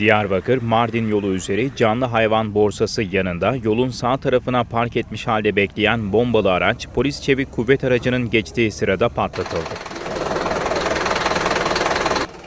Diyarbakır Mardin yolu üzeri canlı hayvan borsası yanında yolun sağ tarafına park etmiş halde bekleyen bombalı araç polis çevik kuvvet aracının geçtiği sırada patlatıldı.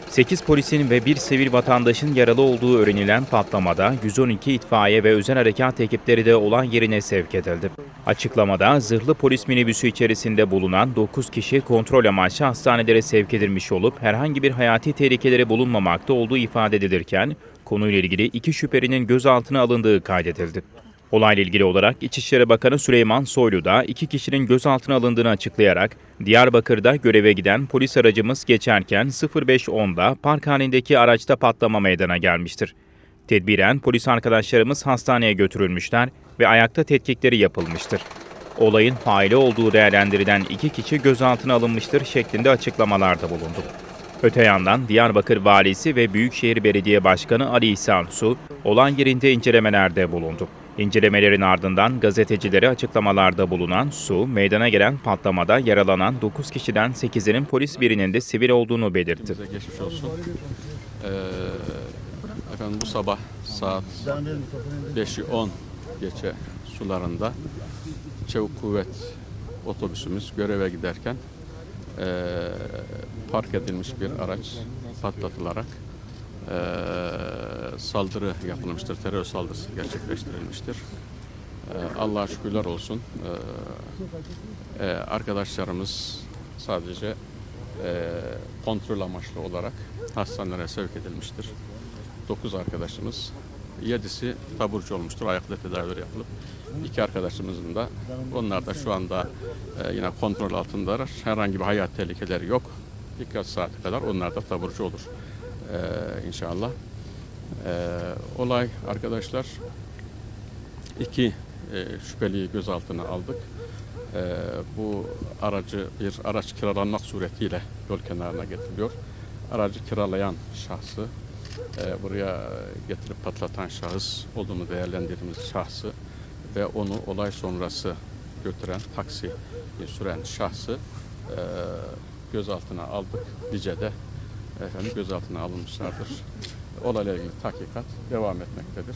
8 polisin ve bir sivil vatandaşın yaralı olduğu öğrenilen patlamada 112 itfaiye ve özel harekat ekipleri de olan yerine sevk edildi. Açıklamada zırhlı polis minibüsü içerisinde bulunan 9 kişi kontrol amaçlı hastanelere sevk edilmiş olup herhangi bir hayati tehlikeleri bulunmamakta olduğu ifade edilirken konuyla ilgili iki şüphelinin gözaltına alındığı kaydedildi. Olayla ilgili olarak İçişleri Bakanı Süleyman Soylu da iki kişinin gözaltına alındığını açıklayarak Diyarbakır'da göreve giden polis aracımız geçerken 0510'da park halindeki araçta patlama meydana gelmiştir. Tedbiren polis arkadaşlarımız hastaneye götürülmüşler ve ayakta tetkikleri yapılmıştır. Olayın faili olduğu değerlendirilen iki kişi gözaltına alınmıştır şeklinde açıklamalarda bulundu. Öte yandan Diyarbakır Valisi ve Büyükşehir Belediye Başkanı Ali İhsan Su, olan yerinde incelemelerde bulundu. İncelemelerin ardından gazetecilere açıklamalarda bulunan Su, meydana gelen patlamada yaralanan 9 kişiden 8'inin polis birinin de sivil olduğunu belirtti. Geçmiş olsun. Ee, efendim bu sabah saat 5'i 10 geçe sularında Çevik Kuvvet otobüsümüz göreve giderken ee, park edilmiş bir araç patlatılarak ee, saldırı yapılmıştır. Terör saldırısı gerçekleştirilmiştir. Ee, Allah'a şükürler olsun. Ee, e, arkadaşlarımız sadece e, kontrol amaçlı olarak hastanelere sevk edilmiştir. 9 arkadaşımız, 7'si taburcu olmuştur, ayakta tedavileri yapılıp. iki arkadaşımızın da, onlar da şu anda e, yine kontrol altındalar. Herhangi bir hayat tehlikeleri yok. Birkaç saate kadar onlar da taburcu olur e, inşallah. E, olay arkadaşlar, iki e, şüpheliyi gözaltına aldık. Ee, bu aracı bir araç kiralanmak suretiyle yol kenarına getiriliyor. Aracı kiralayan şahsı, e, buraya getirip patlatan şahıs olduğunu değerlendirdiğimiz şahsı ve onu olay sonrası götüren taksi süren şahsı e, gözaltına aldık. Lice'de efendim gözaltına alınmışlardır. Olayla ilgili tahkikat devam etmektedir.